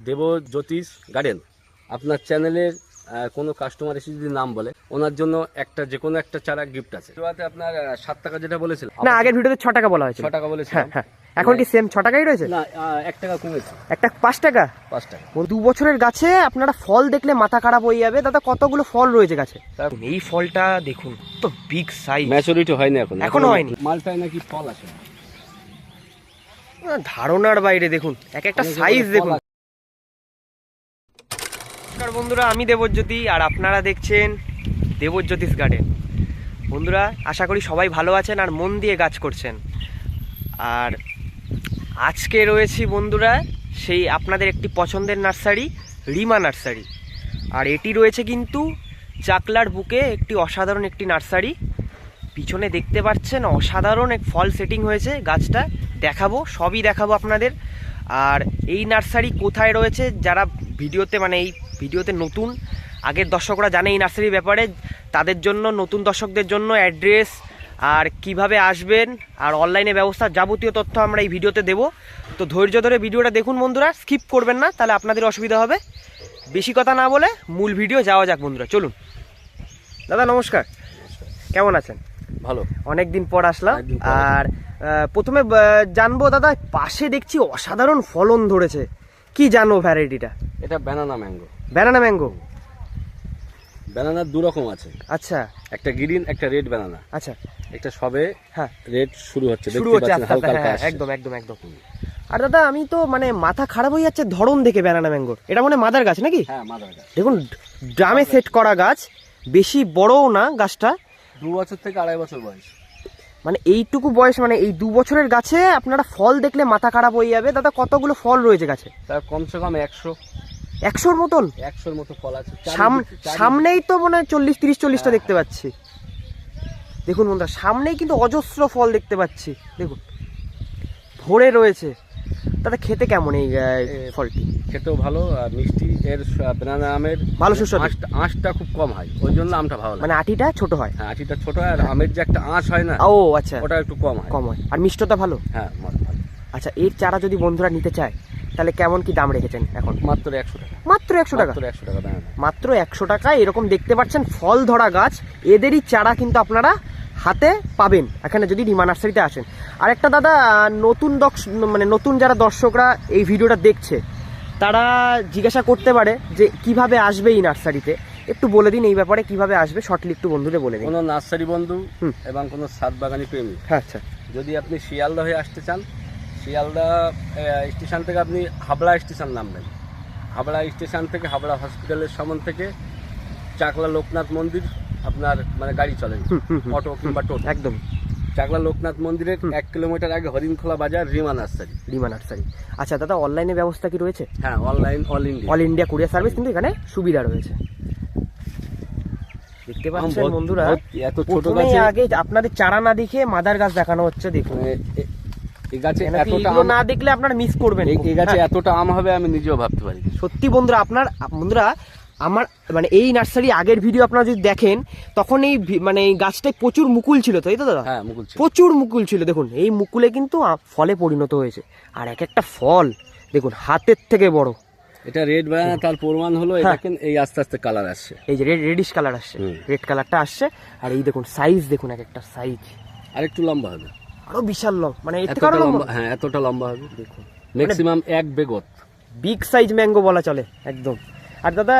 দেব জ্যোতিষ garden আপনার চ্যানেলের আহ, কোনো কাস্টমার এসে যদি নাম বলে ওনার জন্য একটা যে কোনো একটা চারা গিফট আছে। শুরুতে আপনার সাত টাকা যেটা বলেছিলাম। না আগের ভিডিওতে ছ টাকা বলা হয়েছিল। ছ টাকা হ্যাঁ বলেছিলাম। হ্যাঁ এখন কি সেম ছ টাকাই রয়েছে? না এক টাকা কমেছে। একটা পাঁচ টাকা? পাঁচ টাকা। দু বছরের গাছে আপনারা ফল দেখলে মাথা খারাপ হয়ে যাবে। দাদা কতগুলো ফল রয়েছে গাছে? এই ফলটা দেখুন তো বিগ সাইজ ম্যাচুরিটি হয়নি এখন। এখনও হয়নি। মালটায় নাকি ফল আছে? ধারণার বাইরে দেখুন এক একটা সাইজ দেখুন। নমস্কার বন্ধুরা, আমি দেবজ্যোতি আর আপনারা দেখছেন দেবজ্যোতিষ গার্ডেন বন্ধুরা, আশা করি সবাই ভালো আছেন আর মন দিয়ে গাছ করছেন। আর আজকে রয়েছি বন্ধুরা, সেই আপনাদের একটি পছন্দের নার্সারি, রিমা নার্সারি। আর এটি রয়েছে কিন্তু চাকলার বুকে একটি অসাধারণ একটি নার্সারি। পিছনে দেখতে পাচ্ছেন, অসাধারণ এক ফল সেটিং হয়েছে, গাছটা দেখাবো, সবই দেখাবো আপনাদের। আর এই নার্সারি কোথায় রয়েছে, যারা ভিডিওতে মানে এই ভিডিওতে নতুন আগের দর্শকরা জানে এই নার্সারির ব্যাপারে তাদের জন্য নতুন দর্শকদের জন্য অ্যাড্রেস আর কীভাবে আসবেন আর অনলাইনে ব্যবস্থা যাবতীয় তথ্য আমরা এই ভিডিওতে দেবো। তো ধৈর্য ধরে ভিডিওটা দেখুন বন্ধুরা স্কিপ করবেন না তাহলে আপনাদের অসুবিধা হবে। বেশি কথা না বলে মূল ভিডিও যাওয়া যাক বন্ধুরা চলুন। দাদা নমস্কার। কেমন আছেন? ভালো। অনেক দিন পর আসলাম। আর প্রথমে জানব দাদা পাশে দেখছি অসাধারণ ফলন ধরেছে। কি জানো ভ্যারাইটিটা? এটা banana mango banana mango banana দু রকম আছে। আচ্ছা। একটা গ্রিন একটা রেড ব্যানানা আচ্ছা। একটা সবে হ্যাঁ। রেড শুরু হচ্ছে শুরু দেখতে হচ্ছে পাচ্ছেন হালকা হালকা হ্যাঁ একদম একদম একদম। আর দাদা আমি তো মানে মাথা খারাপ হয়ে যাচ্ছে ধরন দেখে ব্যানানা ম্যাঙ্গোর এটা মনে মাদার গাছ নাকি? হ্যাঁ মাদার গাছ। দেখুন ড্রামে সেট করা গাছ বেশি বড়ও না গাছটা। দু বছর থেকে আড়াই বছর বয়স। মানে এইটুকু বয়স মানে এই দু বছরের গাছে আপনারা ফল দেখলে মাথা খারাপ হয়ে যাবে। দাদা কতগুলো ফল রয়েছে গাছে? তার কমসে কম একশো। একশোর মতন? একশোর মতো ফল আছে। সামনেই তো মনে হয় চল্লিশ তিরিশ চল্লিশটা হ্যাঁ, দেখতে পাচ্ছি। দেখুন বন্ধুরা সামনেই কিন্তু অজস্র ফল দেখতে পাচ্ছি। দেখুন ভরে রয়েছে। তাতে খেতে কেমন এই ফলটি? খেতেও ভালো আর মিষ্টি এর ব্যানানা আমের ভালো সুস্বাদু। আঁশটা খুব কম হয় ওই জন্য আমটা ভালো মানে আটিটা ছোট হয়? হ্যাঁ আটিটা ছোট হয় আর আমের যে একটা আঁশ হয় না ও আচ্ছা। ওটা একটু কম হয়। কম হয়। আর মিষ্টতা ভালো? হ্যাঁ। আচ্ছা এর চারা যদি বন্ধুরা নিতে চায় তাহলে কেমন কি দাম রেখেছেন এখন? মাত্র একশো টাকা। মাত্র একশো টাকা? একশো টাকা মাত্র একশো টাকা এরকম দেখতে পাচ্ছেন ফল ধরা গাছ। এদেরই চারা কিন্তু আপনারা হাতে পাবেন। এখানে যদি রিমা নার্সারিতে আসেন। আর একটা দাদা নতুন দর্শ মানে নতুন যারা দর্শকরা এই ভিডিওটা দেখছে তারা জিজ্ঞাসা করতে পারে যে কীভাবে আসবে এই নার্সারিতে। একটু বলে দিন এই ব্যাপারে কীভাবে আসবে শর্টলি একটু বন্ধুদের বলে দিন। কোনো নার্সারি বন্ধু এবং কোনো সাত বাগানি প্রেমী। হ্যাঁ আচ্ছা। যদি আপনি শিয়ালদা হয়ে আসতে চান শিয়ালদা স্টেশন থেকে আপনি হাবড়া স্টেশন নামবেন। হাবড়া স্টেশন থেকে হাবড়া হসপিটালের সামন থেকে চাকলা লোকনাথ মন্দির আপনার মানে গাড়ি চলে। অটো কিংবা টোটো। একদম। চাকলা লোকনাথ মন্দিরের এক কিলোমিটার আগে হরিণখোলা বাজার রিমা নার্সারি। রিমা নার্সারি। আচ্ছা দাদা অনলাইনে ব্যবস্থা কি রয়েছে? হ্যাঁ online all India. All India courier service কিন্তু এখানে সুবিধা রয়েছে। দেখতে পাচ্ছেন বন্ধুরা এত ছোট গাছে আগে আপনাদের চারা না দেখে মাদার গাছ দেখানো হচ্ছে দেখুন। এই গাছে এতটা না দেখলে আপনারা মিস করবেন এই- গাছে হ্যাঁ, এতটা আম হবে আমি নিজেও ভাবতে পারি সত্যি বন্ধুরা আপনার বন্ধুরা আমার মানে এই নার্সারি আগের ভিডিও আপনারা যদি দেখেন তখন এই মানে এই গাছটায় প্রচুর মুকুল ছিল তাই তো দাদা? হ্যাঁ মুকুল প্রচুর মুকুল ছিল দেখুন। এই মুকুলে কিন্তু ফলে পরিণত হয়েছে। আর এক একটা ফল দেখুন হাতের থেকে বড়। এটা রেড বানানা তার প্রমাণ হলো এই হ্যাঁ। দেখেন এই আস্তে আস্তে কালার আসছে। এই যে রেড রেডিশ কালার আসছে। রেড কালারটা আসছে। আর এই দেখুন সাইজ দেখুন এক একটা সাইজ আর একটু লম্বা হবে। আরও বিশাল লং মানে এতটা লম্বা হ্যাঁ এতটা লম্বা হবে দেখুন ম্যাক্সিমাম এক বেগত। বিগ সাইজ ম্যাঙ্গো বলা চলে একদম। আর দাদা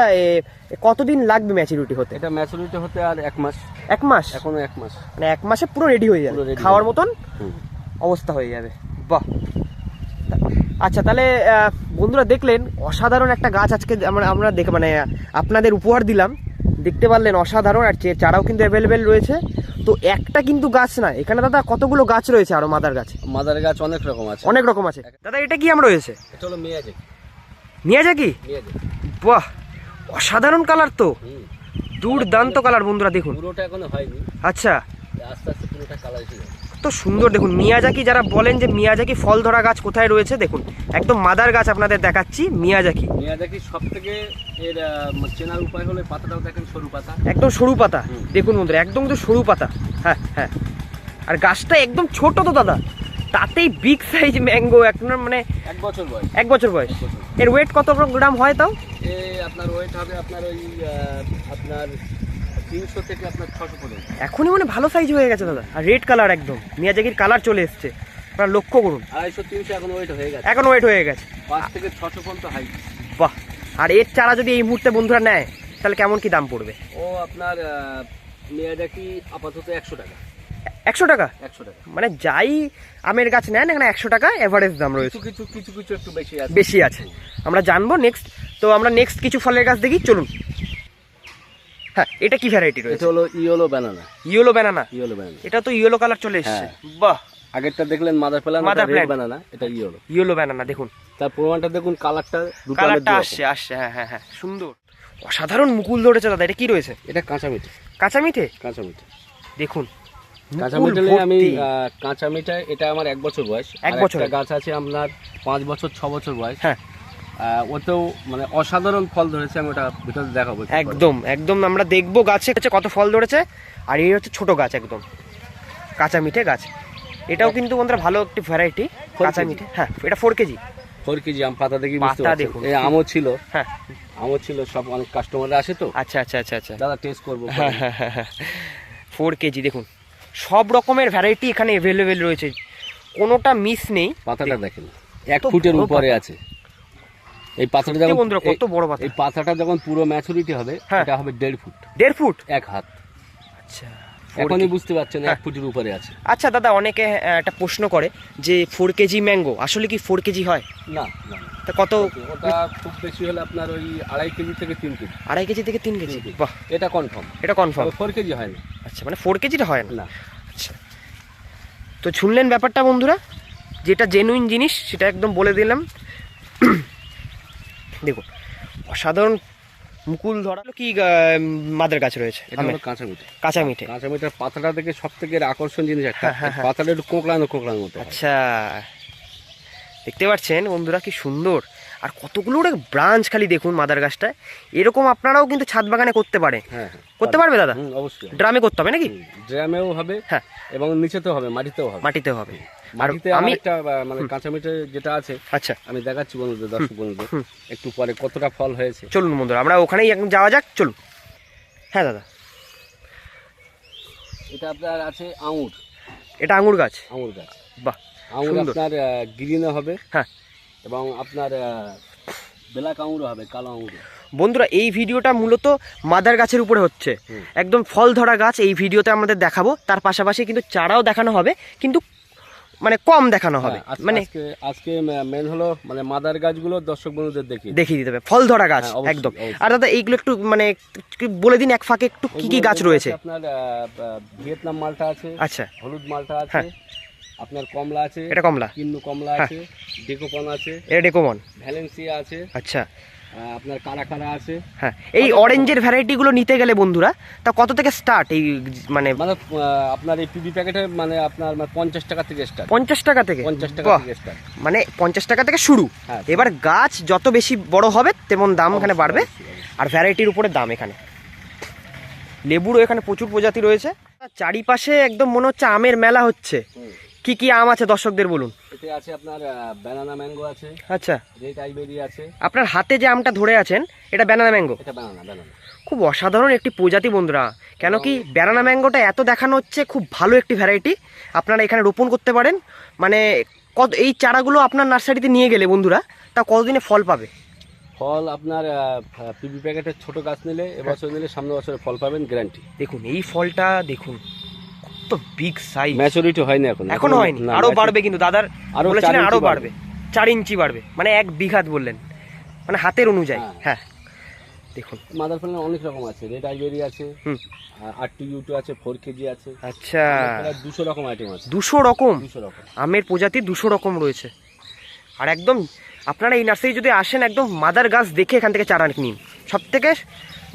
কতদিন লাগবে ম্যাচুরিটি হতে? এটা ম্যাচুরিটি হতে আর এক মাস। এক মাস? এখনও এক মাস। মানে এক মাসে পুরো রেডি হয়ে যাবে। খাওয়ার মতন অবস্থা হয়ে যাবে। বাহ। আচ্ছা তাহলে বন্ধুরা দেখলেন অসাধারণ একটা গাছ আজকে আমরা আমরা দেখে মানে আপনাদের উপহার দিলাম। দেখতে পারলেন অসাধারণ আর চারাও কিন্তু অ্যাভেলেবেল রয়েছে। তো একটা কিন্তু গাছ না এখানে দাদা কতগুলো গাছ রয়েছে আরও মাদার গাছ? মাদার গাছ অনেক রকম আছে। অনেক রকম আছে। দাদা এটা কি আম রয়েছে এটা হলো মেয়াজে। নিয়ে যা কি বাহ অসাধারণ কালার তো। দূর দুর্দান্ত কালার বন্ধুরা দেখুন। পুরোটা এখনও হয়নি। আচ্ছা। আস্তে আস্তে পুরোটা কালার এসে যাবে তো সুন্দর দেখুন মিয়াজাকি যারা বলেন যে মিয়াজাকি ফল ধরা গাছ কোথায় রয়েছে দেখুন একদম মাদার গাছ আপনাদের দেখাচ্ছি মিয়াজাকি। মেয়াজাকি সব থেকে এর চেনার উপায় হলো পাতাটাও দেখেন সরু পাতা। একদম সরু পাতা দেখুন বন্ধুরা একদম তো সরু পাতা হ্যাঁ হ্যাঁ। আর গাছটা একদম ছোট তো দাদা তাতেই বিগ সাইজ ম্যাঙ্গো এখন মানে এক বছর বয়স। এক বছর বয়স। এর ওয়েট কত গ্রাম হয় তাও? এ আপনার ওয়েট হবে আপনার ওই আপনার তিনশো থেকে আপনার ছশো পর্যন্ত। এখনই মানে ভালো সাইজ হয়ে গেছে দাদা। আর রেড কালার একদম। মিয়াজাকির কালার চলে এসছে। আপনারা লক্ষ্য করুন। আড়াইশো তিনশো এখন ওয়েট হয়ে গেছে। এখন ওয়েট হয়ে গেছে। পাঁচ থেকে ছশো পর্যন্ত হাইট বাহ। আর এর চারা যদি এই মুহূর্তে বন্ধুরা নেয় তাহলে কেমন কি দাম পড়বে? ও আপনার মেয়াদাকি আপাতত একশো টাকা। একশো টাকা? একশো টাকা। মানে যাই আমের গাছ নেন এখানে একশো টাকা এভারেজ দাম রয়েছে। কিছু কিছু কিছু একটু বেশি আছে। বেশি আছে। আমরা জানব নেক্সট তো আমরা নেক্সট কিছু ফলের গাছ দেখি। চলুন। হ্যাঁ এটা কি ভ্যারাইটি এটা রয়েছে হলো yellow banana yellow banana yellow banana এটা তো ইয়েলো কালার চলে এসছে। হ্যাঁ। বাহ! আগেরটা দেখলেন mother plant mother red banana এটা ইয়েলো। ইয়েলো ব্যানানা দেখুন। তার প্রমাণটা দেখুন কালারটা দুটো কালারটা আসছে আসছে হ্যাঁ হ্যাঁ হ্যাঁ সুন্দর। অসাধারণ মুকুল ধরেছে দাদা এটা কি রয়েছে? এটা কাঁচা মিঠে কাঁচা মিঠে কাঁচা মিঠে দেখুন কাঁচা মিঠে আমি কাঁচা মিঠা এটা আমার এক বছর বয়স। এক বছর। গাছ আছে আপনার পাঁচ বছর ছ বছর বয়স। হ্যাঁ। ওতেও মানে অসাধারণ ফল ধরেছে আমি ওটা ভিতরে দেখাবো একদম একদম আমরা দেখব গাছে কত ফল ধরেছে আর এই হচ্ছে ছোট গাছ একদম কাঁচা মিঠে গাছ। এটাও কিন্তু বন্ধুরা ভালো একটি ভ্যারাইটি কাঁচা মিঠে। হ্যাঁ এটা ফোর কেজি। ফোর কেজি আম পাতা দেখি পাতা দেখুন। এই আমও ছিল। হ্যাঁ। আমও ছিল সব অনেক কাস্টমাররা আসে তো। আচ্ছা আচ্ছা আচ্ছা আচ্ছা। দাদা টেস্ট করব। হ্যাঁ হ্যাঁ হ্যাঁ হ্যাঁ। ফোর কেজি দেখুন। সব রকমের ভ্যারাইটি এখানে অ্যাভেলেবেল রয়েছে। কোনোটা মিস নেই। পাতাটা দেখেন। এক ফুটের উপরে আছে। এই পাতাটা যখন বন্ধুরা কত বড় পাতা। এই পাতাটা যখন পুরো ম্যাচুরিটি হবে হ্যাঁ। এটা হবে দেড় ফুট। দেড় ফুট? এক হাত। আচ্ছা এখনই বুঝতে পারছেন হ্যাঁ। এক ফুটের উপরে আছে। আচ্ছা দাদা অনেকে একটা প্রশ্ন করে যে ফোর কেজি ম্যাঙ্গো আসলে কি ফোর কেজি হয়? না। তা কত ওটা খুব বেশি হলে আপনার ওই আড়াই কেজি থেকে তিন কেজি আড়াই কেজি থেকে তিন কেজি বাহ। এটা কনফার্ম এটা কনফার্ম ফোর কেজি হয় না। আচ্ছা মানে ফোর কেজিটা হয় না? না। আচ্ছা। তো শুনলেন ব্যাপারটা বন্ধুরা যেটা জেনুইন জিনিস সেটা একদম বলে দিলাম। দেখুন অসাধারণ মুকুল ধরা কি মাদার গাছ রয়েছে। কাঁচা মিঠে। কাঁচা মিঠে। কাঁচা মিঠার পাতাটা থেকে সব থেকে আকর্ষণ জিনিস একটা। হ্যাঁ, হ্যাঁ, হ্যাঁ। পাতাটা একটু কোঁকড়ানো কোঁকড়ানোর মতো আচ্ছা। দেখতে পাচ্ছেন বন্ধুরা কি সুন্দর। আর কতগুলো ব্রাঞ্চ খালি দেখুন মাদার গাছটা এরকম আপনারাও কিন্তু ছাদ বাগানে করতে পারে করতে পারবে দাদা? অবশ্যই। ড্রামে করতে হবে নাকি? ড্রামেও হবে হ্যাঁ। এবং নিচেতেও হবে মাটিতেও হবে। মাটিতে হবে। আমি আমি একটা মানে কাঁচা মিঠে যেটা আছে আচ্ছা। আমি দেখাচ্ছি বন্ধুদের দর্শক বন্ধুদের একটু পরে কতটা ফল হয়েছে। চলুন বন্ধুরা আমরা ওখানেই এখন যাওয়া যাক চলুন। হ্যাঁ দাদা। এটা আপনার আছে আঙুর। এটা আঙুর গাছ? আঙুর গাছ। বাহ আঙুর আপনার গ্রিনে হবে হ্যাঁ। এবং আপনার ব্ল্যাক আঙুরও হবে কালো আঙুর বন্ধুরা এই ভিডিওটা মূলত মাদার গাছের উপরে হচ্ছে। একদম ফল ধরা গাছ এই ভিডিওতে আমাদের দেখাবো। তার পাশাপাশি কিন্তু চারাও দেখানো হবে কিন্তু মানে কম দেখানো হবে। মানে আজকে মেন হলো মানে মাদার গাছগুলো দর্শক বন্ধুদের দেখি দেখিয়ে দিতে হবে। ফল ধরা গাছ হ্যাঁ, একদম। আর দাদা এইগুলো একটু মানে বলে দিন এক ফাঁকে একটু কি কি গাছ রয়েছে? আপনার ভিয়েতনাম মালটা আছে আচ্ছা। হলুদ মালটা আছে হ্যাঁ। আপনার কমলা আছে এটা কমলা। কিন্নু কমলা হ্যাঁ। আছে ডেকোপন আছে এটা ডেকোমন ভ্যালেন্সিয়া আছে। আচ্ছা। আপনার কারাকারা আছে? হ্যাঁ এই অরেঞ্জের ভ্যারাইটিগুলো নিতে গেলে বন্ধুরা তা কত থেকে স্টার্ট এই মানে মানে আপনার এই পিবি প্যাকেটে মানে আপনার মানে পঞ্চাশ টাকা থেকে স্টার্ট পঞ্চাশ টাকা থেকে? পঞ্চাশ টাকা থেকে স্টার্ট মানে পঞ্চাশ টাকা থেকে শুরু। হ্যাঁ। এবার গাছ যত বেশি বড় হবে তেমন দাম এখানে বাড়বে। আর ভ্যারাইটির উপরে দাম এখানে। লেবুরও এখানে প্রচুর প্রজাতি রয়েছে। চারিপাশে একদম মনে হচ্ছে আমের মেলা হচ্ছে। কি কি আম আছে দর্শকদের বলুন? এতে আছে আপনার ব্যানানা ম্যাঙ্গো আছে আচ্ছা। রেড আইবেরি আছে। আপনার হাতে যে আমটা ধরে আছেন এটা ব্যানানা ম্যাঙ্গো এটা ব্যানানা ব্যানানা খুব অসাধারণ একটি প্রজাতি বন্ধুরা। কেন কি ব্যানানা ম্যাঙ্গোটা এত দেখানো হচ্ছে খুব ভালো একটি ভ্যারাইটি আপনারা এখানে রোপণ করতে পারেন। মানে কত এই চারাগুলো আপনার নার্সারিতে নিয়ে গেলে বন্ধুরা তা কতদিনে ফল পাবে? ফল আপনার পিবি প্যাকেটের ছোট গাছ নিলে এবছর নিলে সামনে বছরে ফল পাবেন গ্যারান্টি দেখুন এই ফলটা দেখুন। কত বিগ সাইজ ম্যাচুরিটি হয়নি এখন। এখনও হয়নি। আরও বাড়বে কিন্তু দাদার আরও বলেছিলেন আরও বাড়বে। চার ইঞ্চি বাড়বে। মানে এক বিঘাত বললেন। মানে হাতের অনুযায়ী। হ্যাঁ। হ্যাঁ। দেখুন। মাদার ফলের অনেক রকম আছে। রেড আইবেরি আছে হুম। আটটি ইউটু আছে ফোর কেজি আছে। আচ্ছা। দুশো রকম আইটেম আছে। দুশো রকম? আমের প্রজাতি দুশো রকম রয়েছে। আর একদম আপনারা এই নার্সারি যদি আসেন একদম মাদার গাছ দেখে এখান থেকে চারা নিন। সব থেকে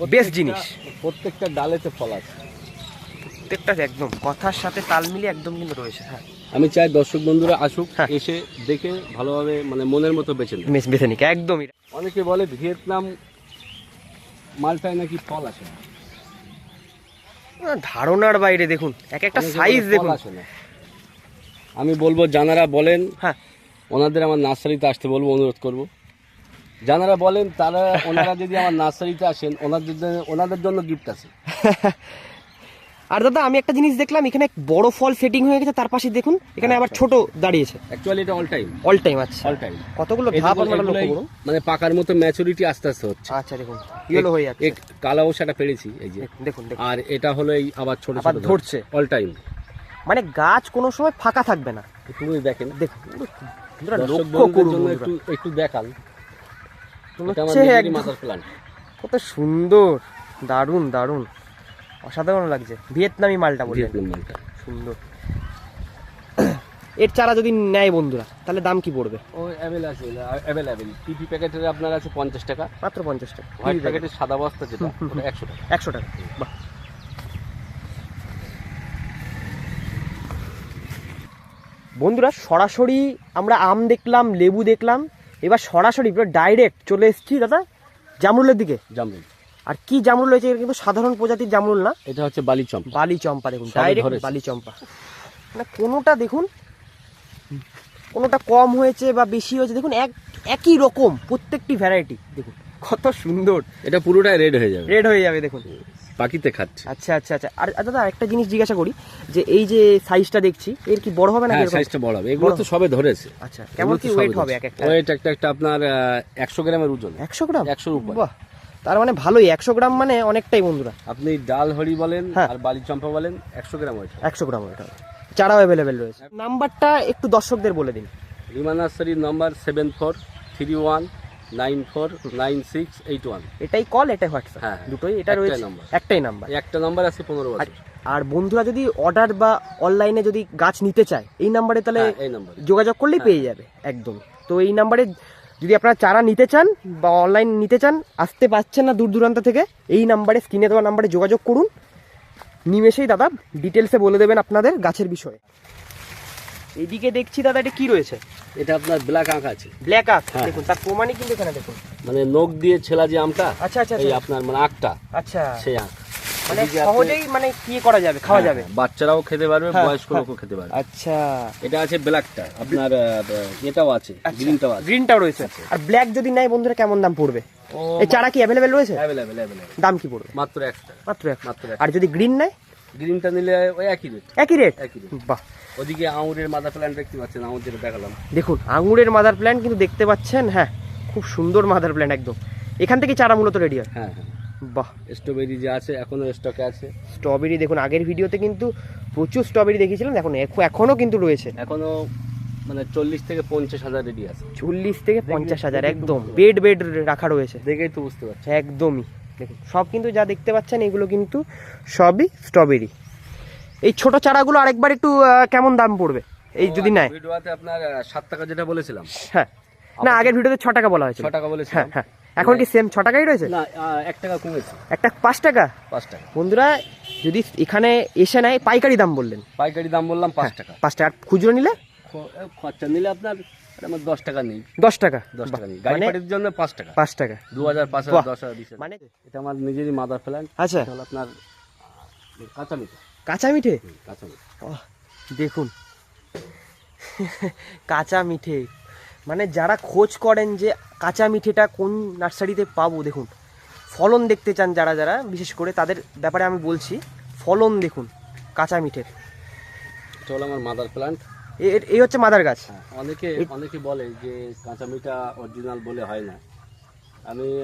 বেস্ট জিনিস। প্রত্যেকটা ডালেতে ফল আছে। প্রত্যেকটা একদম কথার সাথে তাল মিলিয়ে একদম কিন্তু রয়েছে হ্যাঁ। আমি চাই দর্শক বন্ধুরা আসুক হ্যাঁ। এসে দেখে ভালোভাবে মানে মনের মতো বেছে বেশ বেছে নিক একদমই। অনেকে বলে ভিয়েতনাম মালটায় নাকি ফল আসে না? ধারণার বাইরে দেখুন এক একটা সাইজ দেখুন। আমি বলব যারা বলেন হ্যাঁ। ওনাদের আমার নার্সারিতে আসতে বলব অনুরোধ করব। যারা বলেন তারা ওনারা যদি আমার নার্সারিতে আসেন ওনাদের ওনাদের জন্য গিফট আছে। আর দাদা আমি একটা জিনিস দেখলাম এখানে বড় ফল সেটিং হয়ে গেছে তার পাশে দেখুন এখানে আবার ছোট দাঁড়িয়েছে। অ্যাকচুয়ালি এটা অল টাইম অল টাইম আচ্ছা। অল টাইম কতগুলো ধাপ আমরা লক্ষ্য করুন। মানে পাকার মতো ম্যাচুরিটি আস্তে আস্তে হচ্ছে। আচ্ছা দেখুন ইয়েলো হয়ে যাচ্ছে। এক কালাও সেটা পেরেছি এই যে। দেখুন আর এটা হলো এই আবার ছোট আবার ধরছে। অল টাইম মানে গাছ কোনো সময় ফাঁকা থাকবে না। একটু দেখেন। দেখুন লক্ষ্য করুন একটু একটু দেখান। এটা হচ্ছে নিজেরই একদম- মাদার প্ল্যান্ট কত সুন্দর দারুণ দারুণ। অসাধারণ লাগছে। ভিয়েতনামি মালটা বললেন। ভিয়েতনাম মালটা। সুন্দর। এর চারা যদি নেয় বন্ধুরা তাহলে দাম কি পড়বে? ও অ্যাভেল আছে অ্যাভেলেবেল পিপি প্যাকেটের আপনার আছে পঞ্চাশ টাকা। মাত্র পঞ্চাশ টাকা। হোয়াইট প্যাকেটের সাদা বস্তা যেটা একশো টাকা। একশো টাকা। বাহ। বন্ধুরা সরাসরি আমরা আম দেখলাম লেবু দেখলাম। এবার সরাসরি পুরো ডাইরেক্ট চলে এসেছি দাদা জামরুলের দিকে। জামরুল। আর কি জামরুল রয়েছে এটা কিন্তু সাধারণ প্রজাতির জামরুল না। এটা হচ্ছে বালি চম্পা। বালি চম্পা দেখুন ডাইরেক্ট বালি চম্পা। মানে কোনোটা দেখুন কোনোটা কম হয়েছে বা বেশি হয়েছে দেখুন এক একই রকম প্রত্যেকটি ভ্যারাইটি দেখুন কত সুন্দর। এটা পুরোটাই রেড হয়ে যাবে। রেড হয়ে যাবে দেখুন। পাখিতে খাচ্ছে। আচ্ছা আচ্ছা আচ্ছা। আর দাদা একটা জিনিস জিজ্ঞাসা করি যে এই যে সাইজটা দেখছি এর কি বড় হবে না হ্যাঁ সাইজটা বড় হবে। এগুলো তো সবে ধরেছে। আচ্ছা কেমন কি ওয়েট হবে এক একটা? ওয়েট একটা একটা আপনার একশো গ্রামের ওজন। একশো গ্রাম? একশোর উপর। বাহ! তার মানে ভালোই একশো গ্রাম মানে অনেকটাই বন্ধুরা। আপনি ডাল হরি বলেন হ্যাঁ। আর বালি চম্পা বলেন একশো গ্রাম ওয়েট একশো গ্রাম হবে চারাও অ্যাভেলেবেল রয়েছে। নাম্বারটা একটু দর্শকদের বলে দিন। রিমা নার্সারির number seven four three one nine four nine six eight one. এটাই কল এটাই হোয়াটসঅ্যাপ। হ্যাঁ, দুটোই এটা রয়েছে। একটাই নাম্বার। একটা নাম্বার আছে পনেরো বছর। আর বন্ধুরা যদি অর্ডার বা অনলাইনে যদি গাছ নিতে চায় এই নাম্বারে তাহলে হ্যাঁ, এই নম্বর। যোগাযোগ করলেই পেয়ে যাবে একদম। তো এই নাম্বারে যদি আপনারা চারা নিতে চান বা অনলাইন নিতে চান আসতে পারছেন না দূর দূরান্ত থেকে এই নাম্বারে স্ক্রিনে দেওয়া নাম্বারে যোগাযোগ করুন। নিমেষেই দাদা ডিটেলসে বলে দেবেন আপনাদের গাছের বিষয়ে। এইদিকে দেখছি দাদা এটা কি রয়েছে? এটা আপনার ব্ল্যাক আঁক আছে। ব্ল্যাক হ্যাঁ। দেখুন তার প্রমাণই কিন্তু এখানে দেখুন। মানে নখ দিয়ে ছেলা যে আমটা আচ্ছা আচ্ছা এই আচ্ছা। আপনার মানে আঁকটা আচ্ছা। সেই আঁক মানে সহজেই মানে কি করা যাবে? খাওয়া হ্যাঁ, যাবে? বাচ্চারাও খেতে পারবে হ্যাঁ, বয়স্ক হ্যাঁ। লোকও খেতে পারবে। আচ্ছা। এটা আছে ব্ল্যাকটা আপনার এটাও আছে গ্রিনটাও আছে। গ্রিনটাও রয়েছে। আর ব্ল্যাক যদি নেয় বন্ধুরা কেমন দাম পড়বে? এই চারা কি অ্যাভেলেবেল রয়েছে? অ্যাভেলেবেল অ্যাভেলেবেল দাম কি পড়বে? মাত্র একশো টাকা। মাত্র এক মাত্র এক আর যদি গ্রিন নেয়? গ্রিনটা নিলে ওই একই রেট একই রেট একই রেট বাহ। ওদিকে আঙুরের মাদা প্ল্যান্ট দেখতে পাচ্ছেন আঙুর যেটা দেখালাম। দেখুন আঙুরের মাদার প্ল্যান্ট কিন্তু দেখতে পাচ্ছেন হ্যাঁ খুব সুন্দর মাদার প্ল্যান্ট একদম। এখান থেকে চারা মূলত রেডি হয়। হ্যাঁ হ্যাঁ। বাহ। স্ট্রবেরি যে আছে এখনও স্টকে আছে। স্ট্রবেরি দেখুন আগের ভিডিওতে কিন্তু প্রচুর স্ট্রবেরি দেখিয়েছিলাম। এখন এখ- এখনও কিন্তু রয়েছে। এখনও মানে চল্লিশ থেকে পঞ্চাশ হাজার রেডি আছে। চল্লিশ থেকে পঞ্চাশ হাজার একদম। বেড বেড রাখা রয়েছে। দেখেই তো বুঝতে পারছি। একদমই। দেখুন সব কিন্তু যা দেখতে পাচ্ছেন এগুলো কিন্তু সবই স্ট্রবেরি এই ছোট চারাগুলো আরেকবার একটু কেমন দাম পড়বে? এই যদি নেয়। ভিডিওতে আপনার সাত টাকা যেটা বলেছিলাম। হ্যাঁ। না আগের ভিডিওতে ছ টাকা বলা হয়েছিল। ছ টাকা হ্যাঁ হ্যাঁ। এখন কি সেম ছ টাকাই রয়েছে? না আহ, এক টাকা কমেছে। একটা পাঁচ টাকা? পাঁচ টাকা। বন্ধুরা যদি এখানে এসে নেয় পাইকারি দাম বললেন। পাইকারি দাম বললাম পাঁচ টাকা। পাঁচ টাকা। আর খুচরো নিলে? খরচা নিলে আপনার আমার দশ টাকা নেই। দশ টাকা। দশ টাকা নেই। গাড়ি মানে পাটির জন্য পাঁচ টাকা। পাঁচ টাকা। দু হাজার পাঁচ হাজার দশ হাজার মানে এটা আমার নিজেরই মাদার প্ল্যান্ট আচ্ছা। আপনার কাঁচা মিঠা। কাঁচা মিঠে? কাঁচা মিঠা। দেখুন। কাঁচা মিঠে। মানে যারা খোঁজ করেন যে কাঁচা মিঠেটা কোন নার্সারিতে পাবো দেখুন। ফলন দেখতে চান যারা যারা বিশেষ করে তাদের ব্যাপারে আমি বলছি ফলন দেখুন কাঁচা মিঠের। এটা হলো আমার মাদার এ- এই হচ্ছে মাদার গাছ। অনেকে অনেকে বলে যে কাঁচা মিঠা অরিজিনাল বলে হয় না। আমি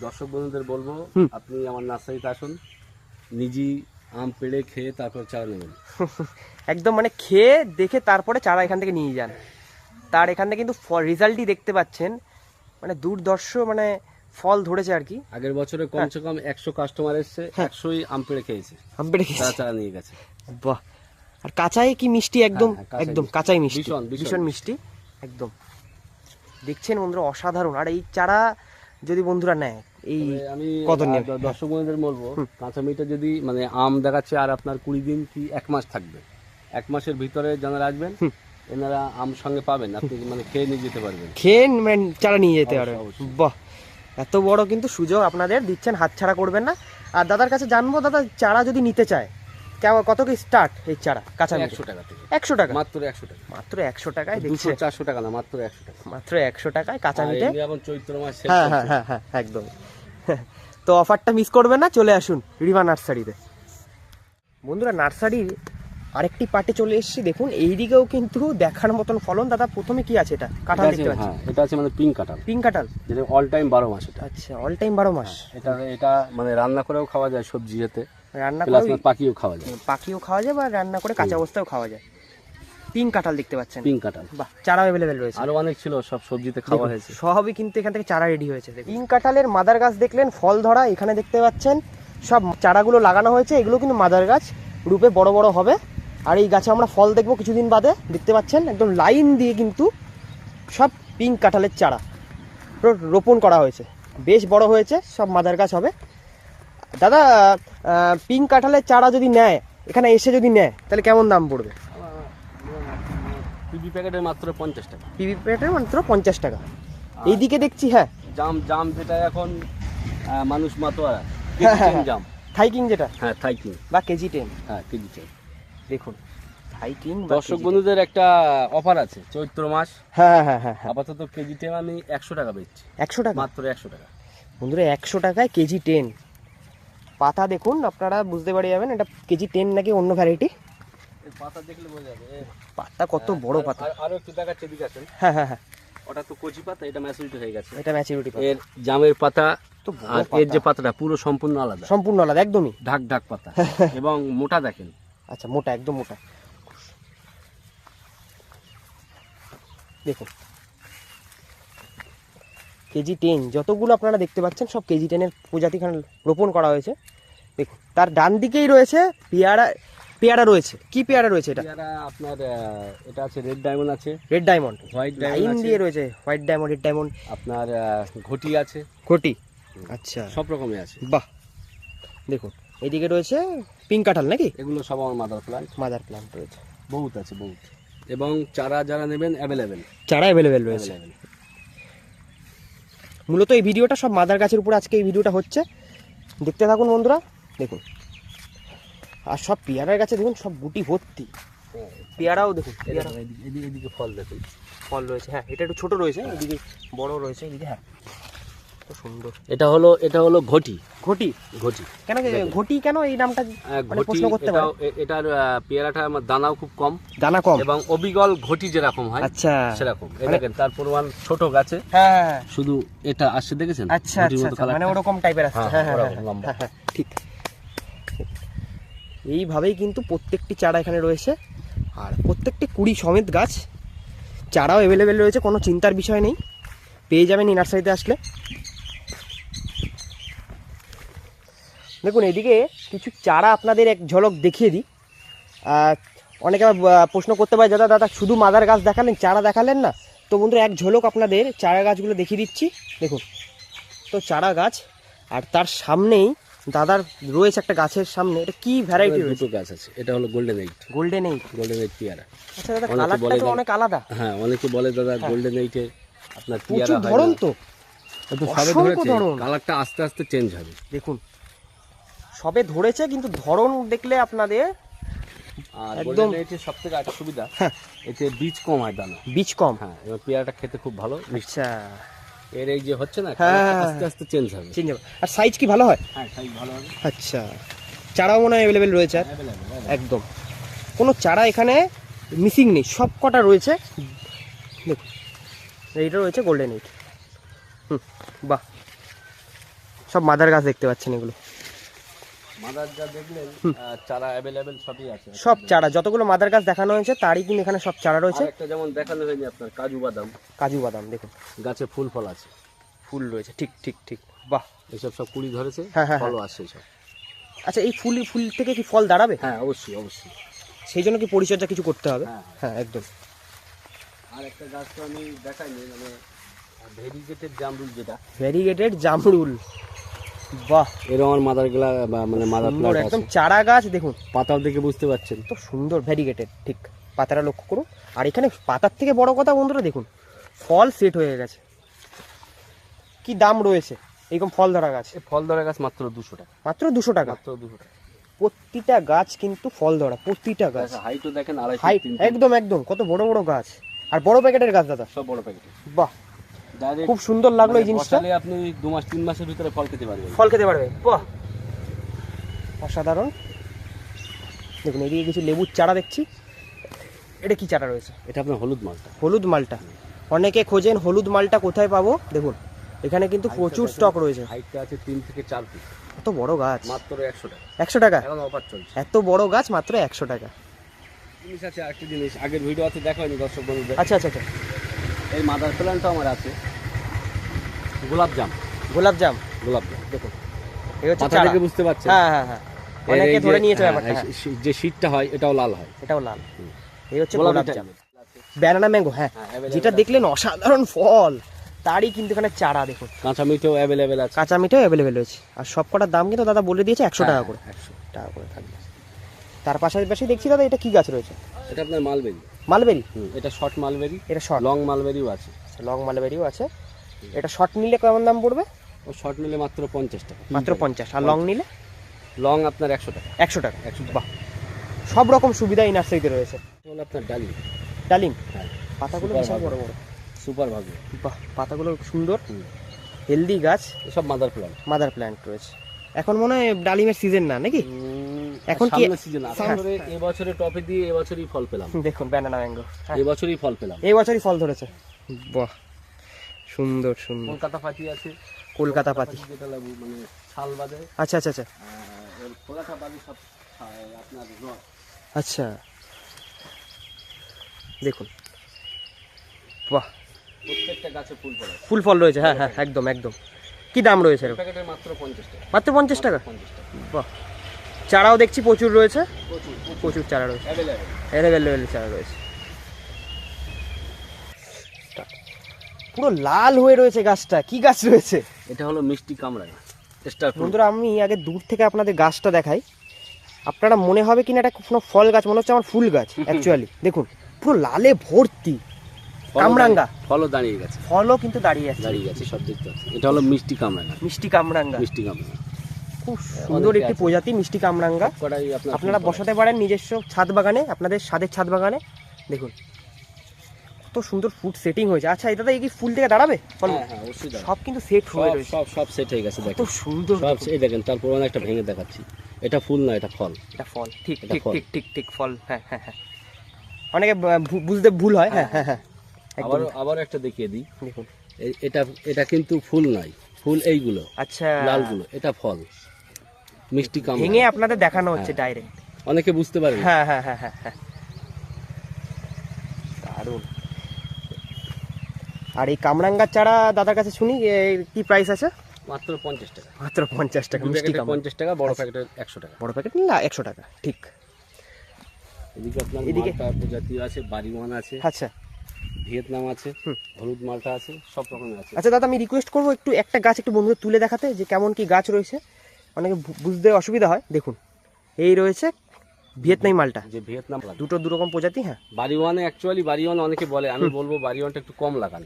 দর্শক বন্ধুদের বলব আপনি আমার নার্সারিতে আসুন নিজেই আম পেড়ে খেয়ে তারপর চা নেবেন। একদম মানে খেয়ে দেখে তারপরে চারা এখান থেকে নিয়ে যান। তার এখানে কিন্তু রেজাল্টই দেখতে পাচ্ছেন। মানে দুর্দর্শ মানে ফল ধরেছে আর কি। আগের বছরে কমসে কম একশো কাস্টমার এসছে হ্যাঁ। একশোই আম পেড়ে খেয়েছে। আমি পেরে খেয়েছি। চারা নিয়ে গেছে। বাহ। আর কাঁচাই কি মিষ্টি? একদম হ্যাঁ, একদম মিষ্টি। কাঁচাই মিষ্টি। ভীষণ, মিষ্টি। একদম। দেখছেন বন্ধুরা অসাধারণ। আর এই চারা যদি বন্ধুরা নেয় এই আমি কত দর্শক বন্ধুদের বলব কাঁচা মিঠা যদি মানে আম দেখাচ্ছে আর আপনার কুড়ি দিন কি এক মাস থাকবে? এক মাসের ভিতরে যারা আসবেন এনারা আম সঙ্গে পাবেন আপনি মানে খেয়ে নিয়ে যেতে পারবেন? খেয়ে মানে চারা নিয়ে যেতে অবশ্যই, পারবে অবশ্যই। বাহ এত বড় কিন্তু সুযোগ আপনাদের দিচ্ছেন হাতছাড়া করবেন না। আর দাদার কাছে জানব দাদা চারা যদি নিতে চায় কেমন কত কি স্টার্ট এই চারা কাঁচা একশো টাকা থেকে। একশো টাকা? মাত্র একশো টাকা। মাত্র একশো টাকায় দুশো চারশো টাকা না মাত্র একশো টাকা। মাত্র একশো টাকায় কাঁচা মিঠে এখন চৈত্র মাস হ্যাঁ হ্যাঁ হ্যাঁ হ্যাঁ একদম। তো অফারটা মিস করবেন না চলে আসুন রিভা নার্সারিতে। বন্ধুরা নার্সারির আরেকটি পার্টে চলে এসেছি দেখুন এইদিকেও কিন্তু দেখার মতন ফলন। দাদা প্রথমে কি আছে এটা? কাঁঠাল দেখতে পাচ্ছি। হ্যাঁ এটা আছে মানে পিঙ্ক কাঁঠাল। পিঙ্ক কাঁঠাল? যেটা অল টাইম বারো মাস এটা। আচ্ছা অল টাইম বারো মাস। এটা এটা মানে রান্না করেও খাওয়া যায় সবজি যেতে রান্না প্লাস করে পাখিও খাওয়া যায়। পাখিও খাওয়া যায় বা রান্না করে কাঁচা অবস্থাও খাওয়া যায়। পিঙ্ক কাঁঠাল দেখতে পাচ্ছেন? পিঙ্ক কাঁঠাল। বাহ চারা অ্যাভেলেবেল রয়েছে। আরও অনেক ছিল সব সবজিতে খাওয়া হয়েছে। সবই কিন্তু এখান থেকে চারা রেডি হয়েছে পিঙ্ক কাঁঠালের মাদার গাছ দেখলেন ফল ধরা এখানে দেখতে পাচ্ছেন। সব চারাগুলো লাগানো হয়েছে এগুলো কিন্তু মাদার গাছ। রূপে বড় বড় হবে। আর এই গাছে আমরা ফল দেখব কিছুদিন বাদে দেখতে পাচ্ছেন? একদম লাইন দিয়ে কিন্তু সব পিঙ্ক কাঁঠালের চারা রোপণ করা হয়েছে। বেশ বড় হয়েছে সব মাদার গাছ হবে। দাদা পিঙ্ক কাঁঠালের চারা যদি নেয় এখানে এসে যদি নেয় তাহলে কেমন দাম পড়বে? পিবি প্যাকেটের মাত্র পঞ্চাশ টাকা। পিভি প্লেটের মাত্র পঞ্চাশ টাকা। এইদিকে দেখছি হ্যাঁ। জাম জাম যেটা এখন মানুষ মাতোয়ারা হ্যাঁ, হ্যাঁ, জাম। থাইকিং যেটা? হ্যাঁ থাইকিং বা কেজি টেন হ্যাঁ কেজি চাই দেখুন থাইকিং দর্শক বন্ধুদের একটা অফার আছে চৈত্র মাস। হ্যাঁ হ্যাঁ হ্যাঁ হ্যাঁ। আপাতত কেজি টেন আমি একশো টাকা বেচছি। একশো টাকা? মাত্র একশো টাকা। বন্ধুরা একশো টাকায় কেজি টেন পাতা দেখুন আপনারা বুঝতে পারে যাবেন এটা কেজি টেন নাকি অন্য ভ্যারাইটি পাতা দেখলে বোঝা যাবে পাতা কত বড় আর- পাতা? আরও একটু দেখাচ্ছে দিকে আছেন হ্যাঁ হ্যাঁ হ্যাঁ। ওটা তো কচি পাতা এটা ম্যাচুরিটি হয়ে গেছে। এটা ম্যাচুরিটি এর জামের পাতা তো আর এর যে পাতাটা পুরো সম্পূর্ণ আলাদা। সম্পূর্ণ আলাদা একদমই। ঢাক ঢাক পাতা। এবং মোটা দেখেন। আচ্ছা মোটা একদম মোটা। দেখুন। কেজি টেন যতগুলো আপনারা দেখতে পাচ্ছেন সব কেজি টেনের প্রজাতি এখানে রোপণ করা হয়েছে। দেখুন তার ডান দিকেই রয়েছে পেয়ারা পেয়ারা রয়েছে। কি পেয়ারা রয়েছে এটা? আপনার এটা আছে রেড ডায়মন্ড আছে। রেড ডায়মন্ড হোয়াইট ডায়মন্ড দিয়ে রয়েছে হোয়াইট ডায়মন্ড রেড ডায়মন্ড আপনার ঘটি আছে। ঘটি। আচ্ছা। সব রকমের আছে। বাহ। দেখুন এদিকে রয়েছে পিঙ্ক কাঁঠাল নাকি? এগুলো সব আমার মাদার প্লান্ট মাদার প্লান্ট রয়েছে। বহুত আছে বহুত। এবং চারা যারা নেবেন অ্যাভেলেবেল চারা অ্যাভেলেবেল রয়েছে। মূলত এই ভিডিওটা সব মাদার গাছের উপর আজকে এই ভিডিওটা হচ্ছে। দেখতে থাকুন বন্ধুরা দেখুন। আর সব পেয়ারার গাছে দেখুন সব গুটি ভর্তি। পেয়ারাও দেখুন এদিকে এদিকে ফল দেখুন। ফল রয়েছে হ্যাঁ এটা একটু ছোট রয়েছে এদিকে বড় রয়েছে এদিকে হ্যাঁ। সুন্দর। এটা হলো এটা হলো ঘটি। ঘটি? ঘটি। কেন ঘটি কেন এই নামটা মানে প্রশ্ন করতে পারে? এটার পেয়ারাটা আমার দানাও খুব কম। দানা কম? এবং অবিগল ঘটি যেরকম হয় আচ্ছা। সেরকম। এই মানে- দেখেন তার পরিমাণ ছোট গাছে। হ্যাঁ হ্যাঁ, হ্যাঁ। শুধু এটা আসছে দেখেছেন? আচ্ছা আচ্ছা আচ্ছা মানে ওরকম টাইপের আসছে। হ্যাঁ, হ্যাঁ হ্যাঁ হ্যাঁ। হ্যাঁ, হ্যাঁ, ঠিক। এইভাবেই কিন্তু প্রত্যেকটি চারা এখানে রয়েছে। আর প্রত্যেকটি কুড়ি সমেত গাছ চারাও অ্যাভেলেবেল রয়েছে কোনো চিন্তার বিষয় নেই। পেয়ে যাবেন এই নার্সারিতে আসলে। দেখুন এদিকে কিছু চারা আপনাদের এক ঝলক দেখিয়ে দিই। অনেকে প্রশ্ন করতে পারে দাদা দাদা শুধু মাদার গাছ দেখালেন চারা দেখালেন না? তো বন্ধুরা এক ঝলক আপনাদের চারা গাছগুলো দেখিয়ে দিচ্ছি। দেখুন তো চারা গাছ আর তার সামনেই দাদার রয়েছে একটা গাছের সামনে। এটা কি ভ্যারাইটি রয়েছে? গাছ আছে। এটা হলো golden eight golden eight golden eight পেয়ারা। আচ্ছা দাদা কালারটা তো অনেক আলাদা। হ্যাঁ অনেকে বলে দাদা গোল্ডেন এইটে আপনার পেয়ারা হয় ধরন তো। তো সবে ধরেছে। কালারটা আস্তে আস্তে চেঞ্জ হবে। দেখুন সবে ধরেছে কিন্তু ধরন দেখলে আপনাদের একদম- গোল্ডেন সব থেকে একটা সুবিধা হ্যাঁ। এতে বীজ কম হয় দানা। বীজ কম। হ্যাঁ এবার পেয়ারাটা খেতে খুব ভালো। আচ্ছা। এর এই যে হচ্ছে না হ্যাঁ, হ্যাঁ, আস্তে আস্তে চেঞ্জ হবে। চেঞ্জ হবে। আর সাইজ কি ভালো হয়? হ্যাঁ সাইজ ভালো হবে। আচ্ছা। চারাও মনে হয় অ্যাভেলেবেল রয়েছে একদম। কোনো চারা এখানে মিসিং নেই সব কটা রয়েছে। দেখুন এইটা রয়েছে গোল্ডেন এইট হুম বাহ। সব মাদার গাছ দেখতে পাচ্ছেন এগুলো। মাদার যা দেখলেন চারা অ্যাভেলেবেল সবই আছে। সব চারা যতগুলো মাদার গাছ দেখানো হয়েছে তারই কিন্তু এখানে সব চারা রয়েছে। একটা যেমন দেখানো হয়নি আপনার কাজু বাদাম। কাজু বাদাম দেখুন। গাছে ফুল ফল আছে। ফুল রয়েছে ঠিক ঠিক ঠিক। বাহ। এসব সব কুড়ি ধরেছে হ্যাঁ, হ্যাঁ, ফলও আসছে সব আচ্ছা এই ফুল ফুল থেকে কি ফল দাঁড়াবে? হ্যাঁ অবশ্যই অবশ্যই। সেই জন্য কি পরিচর্যা কিছু করতে হবে? হ্যাঁ হ্যাঁ। একদম। আর একটা গাছ তো আমি দেখাইনি মানে ভেরিগেটেড জামরুল যেটা। ভ্যারিগেটেড জামরুল। বাহ। আমার মাদার গেলা মানে মাদার প্লান্ট একদম চারা গাছ দেখুন। পাতাও দেখে বুঝতে পারছেন। তো সুন্দর ভ্যারিগেটেড ঠিক। পাতাটা লক্ষ্য করুন। আর এখানে পাতার থেকে বড় কথা বন্ধুরা দেখুন ফল সেট হয়ে গেছে। কি দাম রয়েছে? ফল ধরা গাছ। ফল ধরা গাছ মাত্র দুশো টাকা। মাত্র দুশো টাকা? মাত্র দুশো টাকা। প্রতিটা গাছ কিন্তু ফল ধরা প্রতিটা গাছ। হাইটও দেখেন আড়াই হাইট একদম একদম কত বড় বড় গাছ। আর বড় প্যাকেটের গাছ দাদা। সব বড় প্যাকেট। বাহ। খুব সুন্দর লাগল এই জিনিসটা। আপনি দু মাস তিন মাসের ভিতরে ফল খেতে পারবেন। ফল খেতে পারবে। বাহ! অসাধারণ। দেখুন এদিকে কিছু লেবুর চারা দেখছি। এটা কি চারা রয়েছে? এটা আপনার হলুদ মালটা। হলুদ মালটা। অনেকে খোঁজেন হলুদ মালটা কোথায় পাবো? দেখুন এখানে কিন্তু প্রচুর স্টক রয়েছে। হাইটটা আছে তিন থেকে চার ফিট। এত বড় গাছ। মাত্র একশো টাকা। একশো টাকা? এখন অফার চলছে। এত বড় গাছ মাত্র একশো টাকা। জিনিস আছে আরেকটি জিনিস। আগের ভিডিও আছে দেখা হয়নি দর্শক বন্ধুদের। আচ্ছা আচ্ছা আচ্ছা। এই মাদার প্ল্যান্টও আমার আছে। গোলাপ জাম গোলাপ জাম গোলাপ জাম দেখুন এই হচ্ছে পাতা থেকে বুঝতে পারছেন? হ্যাঁ হ্যাঁ হ্যাঁ। অনেকে ধরে নিয়েছে হ্যাঁ, ব্যাপারটা হ্যাঁ, যে শীতটা হয় এটাও লাল হয়। এটাও লাল। এই হচ্ছে। ব্যানানা ম্যাঙ্গো হ্যাঁ। হ্যাঁ, যেটা দেখলেন অসাধারণ ফল। তারই কিন্তু এখানে চারা দেখুন। কাঁচা মিঠেও অ্যাভেলেবেল আছে। কাঁচা মিঠাও অ্যাভেলেবেল রয়েছে। আর সব কটার দাম কিন্তু দাদা বলে দিয়েছে একশো টাকা করে। একশো। টাকা করে থাকবে। তার পাশাপাশি দেখছি দাদা এটা কি গাছ রয়েছে? এটা আপনার মালবেরি। মালবেরি? এটা শর্ট মালবেরি এটা শর্ট। লং মালবেরিও আছে। লং মালবেরিও আছে। এটা শর্ট নিলে কেমন দাম পড়বে? ও শর্ট নিলে মাত্র পঞ্চাশ টাকা। মাত্র পঞ্চাশ। আর লং নিলে? লং আপনার একশো টাকা। একশো টাকা। একশো বাহ। সব রকম সুবিধা এই নার্সারিতে রয়েছে। হলো আপনার ডালিম। ডালিম? হ্যাঁ। পাতাগুলো বিশাল বড় বড়। সুপার ভাবে বাহ পাতাগুলো সুন্দর। হেলদি গাছ। এসব মাদার প্ল্যান্ট মাদার প্ল্যান্ট রয়েছে। এখন মনে হয় ডালিমের সিজন না নাকি? এখন কি- সিজন। আসলে এবছরে টপে দিয়ে এবছরই ফল পেলাম। দেখুন ব্যানানা ম্যাঙ্গো এবছরই ফল পেলাম। এই বছরই ফল ধরেছে। বাহ। সুন্দর সুন্দর। কলকাতা পাতি আছে। কলকাতা পাতি যেটা লাগু মানে ছাল বাদে আচ্ছা আচ্ছা আচ্ছা। এর খোলাটা বাদে সব আপনার রস। আচ্ছা। দেখুন। বাহ। প্রত্যেকটা গাছে ফুল আছে। ফুল ফল রয়েছে হ্যাঁ হ্যাঁ একদম একদম। কি দাম রয়েছে এর? প্যাকেটের মাত্র পঞ্চাশ টাকা। মাত্র পঞ্চাশ টাকা? পঞ্চাশ টাকা। বাহ। চারাও দেখছি প্রচুর রয়েছে। প্রচুর প্রচুর। চারা রয়েছে। অ্যাভেলেবেল অ্যাভেলেবেল চারা রয়েছে। পুরো লাল হয়ে রয়েছে গাছটা। কি গাছ রয়েছে? এটা হলো মিষ্টি ফুল বন্ধুরা আমি আগে দূর থেকে আপনাদের গাছটা দেখাই। আপনারা মনে হবে কিনা এটা কোনো ফল গাছ মনে হচ্ছে আমার ফুল গাছ অ্যাকচুয়ালি দেখুন পুরো লালে ভর্তি। কামরাঙ্গা। ফলও দাঁড়িয়ে গেছে। ফলও কিন্তু দাঁড়িয়ে আছে। দাঁড়িয়ে গেছে সব দেখতে এটা হলো মিষ্টি কামরাঙা মিষ্টি কামরাঙ্গা। মিষ্টি কামরাঙা খুব সুন্দর একটি প্রজাতি মিষ্টি কামরাঙ্গা। আপনারা বসাতে পারেন নিজস্ব ছাদ বাগানে আপনাদের স্বাদের ছাদ বাগানে। দেখুন কত সুন্দর ফুড সেটিং হয়েছে। আচ্ছা এটা কি ফুল থেকে দাঁড়াবে? ফল? হ্যাঁ হ্যাঁ সব কিন্তু সেট হয়ে রয়েছে। সব সব সেট হয়ে গেছে দেখেন। সুন্দর। সব এই দেখেন তারপর একটা ভেঙে দেখাচ্ছি। এটা ফুল না এটা ফল। এটা ফল। ঠিক ঠিক ঠিক ঠিক ঠিক ফল। হ্যাঁ হ্যাঁ হ্যাঁ। অনেকে বুঝতে ভুল হয়। হ্যাঁ হ্যাঁ হ্যাঁ আবার আবার একটা দেখিয়ে দিই। দেখুন। এটা এটা কিন্তু ফুল নয়। ফুল এইগুলো। আচ্ছা। লালগুলো। এটা ফল। মিষ্টি কাম ভেঙে আপনাদের দেখানো হচ্ছে ডাইরেক্ট অনেকে বুঝতে পারে হ্যাঁ হ্যাঁ হ্যাঁ হ্যাঁ হ্যাঁ। দারুণ। আর এই কামরাঙ্গার চারা দাদার কাছে শুনি কি প্রাইস আছে? মাত্র পঞ্চাশ টাকা। মাত্র পঞ্চাশ টাকা মিষ্টি পঞ্চাশ টাকা বড় প্যাকেটের একশো টাকা। বড় প্যাকেট? না একশো টাকা ঠিক। এদিকে আপনার এদিকে- প্রজাতি আছে বাড়িওয়ান আছে আচ্ছা। ভিয়েতনাম আছে হলুদ মালটা আছে সব রকমের আছে। আচ্ছা দাদা আমি রিকোয়েস্ট করব একটু একটা গাছ একটু বন্ধুদের তুলে দেখাতে যে কেমন কি গাছ রয়েছে। অনেকে বুঝতে অসুবিধা হয় দেখুন। এই রয়েছে ভিয়েতনামি মালটা? যে ভিয়েতনাম দুটো দু রকম প্রজাতি হ্যাঁ? বাড়িওয়ানে অ্যাকচুয়ালি বাড়িওয়ান অনেকে বলে আমি বলব বাড়িওয়ানটা একটু কম লাগান।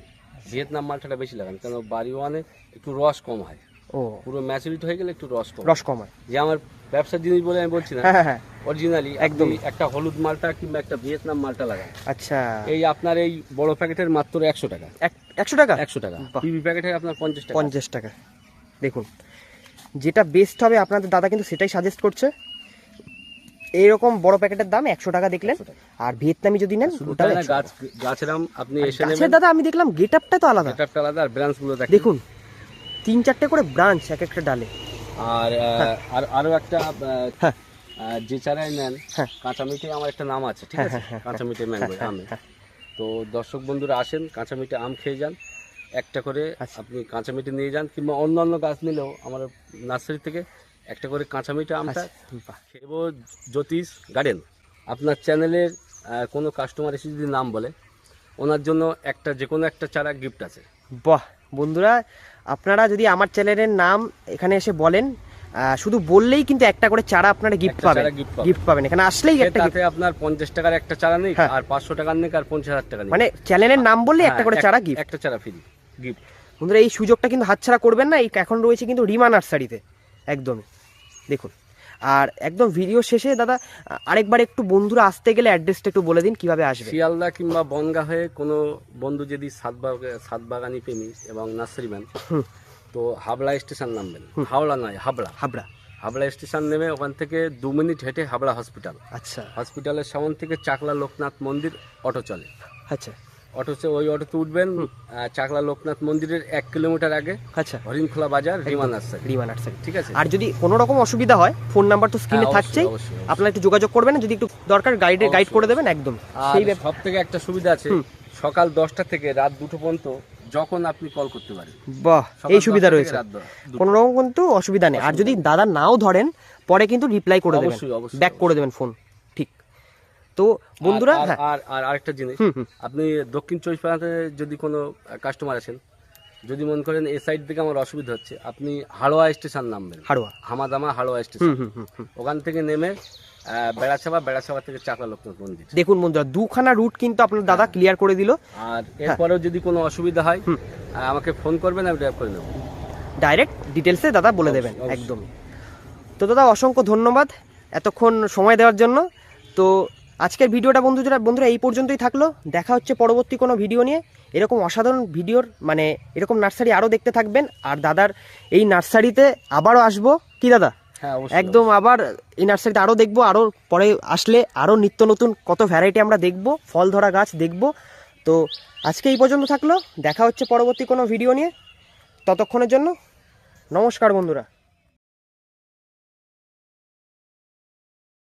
ভিয়েতনাম মালটাটা বেশি লাগান কারণ বাড়িওয়ানে একটু রস কম হয়। ও। পুরো ম্যাচুরিটি হয়ে গেলে একটু রস কম রস কম হয়। যে আমার ব্যবসার জিনিস বলে আমি বলছি না হ্যাঁ হ্যাঁ হ্যাঁ। অরিজিনালি একদমই। একদমই। একটা হলুদ মালটা কিংবা একটা ভিয়েতনাম মালটা লাগান। আচ্ছা। এই আপনার এই বড় প্যাকেটের মাত্র একশো টাকা। এক- একশো টাকা? একশো টাকা। পিবি প্যাকেটে আপনার পঞ্চাশ টাকা। পঞ্চাশ টাকা। দেখুন যেটা বেস্ট হবে আপনাদের দাদা কিন্তু সেটাই সাজেস্ট করছে। এইরকম বড় প্যাকেটের দাম একশো টাকা দেখলেন 100 টাকা। আর ভিয়েতনামি যদি নেন গাছেরাম আপনি এসে দাদা আমি দেখলাম গেট আপটা তো আলাদা আলাদা আর দেখুন তিন চারটে করে ব্রাঞ্চ এক একটা ডালে আর আর আরও একটা হ্যাঁ। যে চারাই নেন হ্যাঁ। কাঁচা মিঠে আমার একটা নাম আছে ঠিক হ্যাঁ, আছে হ্যাঁ, হ্যাঁ, কাঁচা মিঠে ম্যাঙ্গো হ্যাঁ, আমে হ্যাঁ। তো দর্শক বন্ধুরা আসেন কাঁচা মিঠে আম খেয়ে যান একটা করে আচ্ছা। আপনি কাঁচা মিঠে নিয়ে যান কিংবা অন্যান্য গাছ নিলেও আমার নার্সারি থেকে একটা করে কাঁচা মিঠে আমটা আচ্ছা। খেব জ্যোতিষ গার্ডেন। আপনার চ্যানেলের কোনো কাস্টমার এসে যদি নাম বলে ওনার জন্য একটা যে কোনো একটা চারা গিফট আছে। বাহ বন্ধুরা আপনারা যদি আমার চ্যানেলের নাম এখানে এসে বলেন শুধু বললেই কিন্তু একটা করে চারা আপনারা গিফট পাবেন। গিফট পাবেন। এখানে আসলেই একটা। তাতে আপনার পঞ্চাশ টাকার একটা চারা নেই হ্যাঁ। আর পাঁচশো টাকার নেই আর পঞ্চাশ হাজার টাকা নেই। মানে চ্যানেলের নাম বললে একটা হ্যাঁ, করে চারা গিফট একটা চারা ফ্রি গিফট বন্ধুরা এই সুযোগটা কিন্তু হাতছাড়া করবেন না এই এখন রয়েছে কিন্তু রিমা নার্সারিতে একদমই। দেখুন। আর একদম ভিডিও শেষে দাদা আরেকবার একটু বন্ধুরা আসতে গেলে অ্যাড্রেসটা একটু বলে দিন কীভাবে আসবে? শিয়ালদা কিংবা বনগা হয়ে কোনো বন্ধু যদি সাতবাগ সাতবাগানি প্রেমী এবং নার্সারিম্যান তো হাবড়া স্টেশন নামবেন। হাওড়া নয় হাবড়া। হাবড়া। হাবড়া স্টেশন নেমে ওখান থেকে দু মিনিট হেঁটে হাবড়া হসপিটাল আচ্ছা। হসপিটালের সামন থেকে চাকলা লোকনাথ মন্দির অটো চলে। আচ্ছা। অটো ওই অটোতে উঠবেন চাকলা লোকনাথ মন্দিরের এক কিলোমিটার আগে আচ্ছা। হরিণখোলা বাজার রিমা নার্সারি। রিমা নার্সারি। ঠিক আছে? আর যদি কোনো রকম অসুবিধা হয় ফোন নাম্বার তো স্ক্রিনে হ্যাঁ, অবশ্যই। আপনারা একটু যোগাযোগ করবেন যদি একটু দরকার গাইডে গাইড করে দেবেন একদম। সেই সব থেকে একটা সুবিধা আছে সকাল দশটা থেকে রাত দুটো পর্যন্ত যখন আপনি কল করতে পারেন। বাহ এই সুবিধা রয়েছে। কোনো রকম কিন্তু অসুবিধা নেই। আর যদি দাদা নাও ধরেন পরে কিন্তু রিপ্লাই করে দেবেন। ব্যাক করে দেবেন ফোন তো বন্ধুরা আর- আর- হ্যাঁ। আর আর আরেকটা জিনিস। আপনি দক্ষিণ চব্বিশ পরগনাতে যদি কোনো কাস্টমার আছেন যদি মনে করেন এই সাইড থেকে আমার অসুবিধা হচ্ছে আপনি হাড়োয়া স্টেশন নামবেন। হাড়োয়া। হামাদামা হাড়োয়া স্টেশন। ওখান থেকে নেমে আহ, বেড়াছাপা বেড়াছাপা থেকে চাকলা লোকনাথ মন্দির। দেখুন বন্ধুরা দুখানা রুট কিন্তু আপনার দাদা ক্লিয়ার করে দিল। আর এরপরেও যদি কোনো অসুবিধা হয় আমাকে ফোন করবেন আমি ড্রাইভ করে নেব। ডাইরেক্ট ডিটেলসে দাদা বলে দেবেন। একদমই তো দাদা অসংখ্য ধন্যবাদ এতক্ষণ সময় দেওয়ার জন্য। তো আজকের ভিডিওটা বন্ধুরা বন্ধুরা এই পর্যন্তই থাকল। দেখা হচ্ছে পরবর্তী কোনো ভিডিও নিয়ে। এরকম অসাধারণ ভিডিওর মানে এরকম নার্সারি আরও দেখতে থাকবেন। আর দাদার এই নার্সারিতে আবারও আসব। কি দাদা? হ্যাঁ একদম আবার এই নার্সারিতে আরও দেখব আরও পরে আসলে আরও নিত্য নতুন কত ভ্যারাইটি আমরা দেখব ফল ধরা গাছ দেখব। তো আজকে এই পর্যন্ত থাকল। দেখা হচ্ছে পরবর্তী কোনো ভিডিও নিয়ে। ততক্ষণের জন্য নমস্কার বন্ধুরা।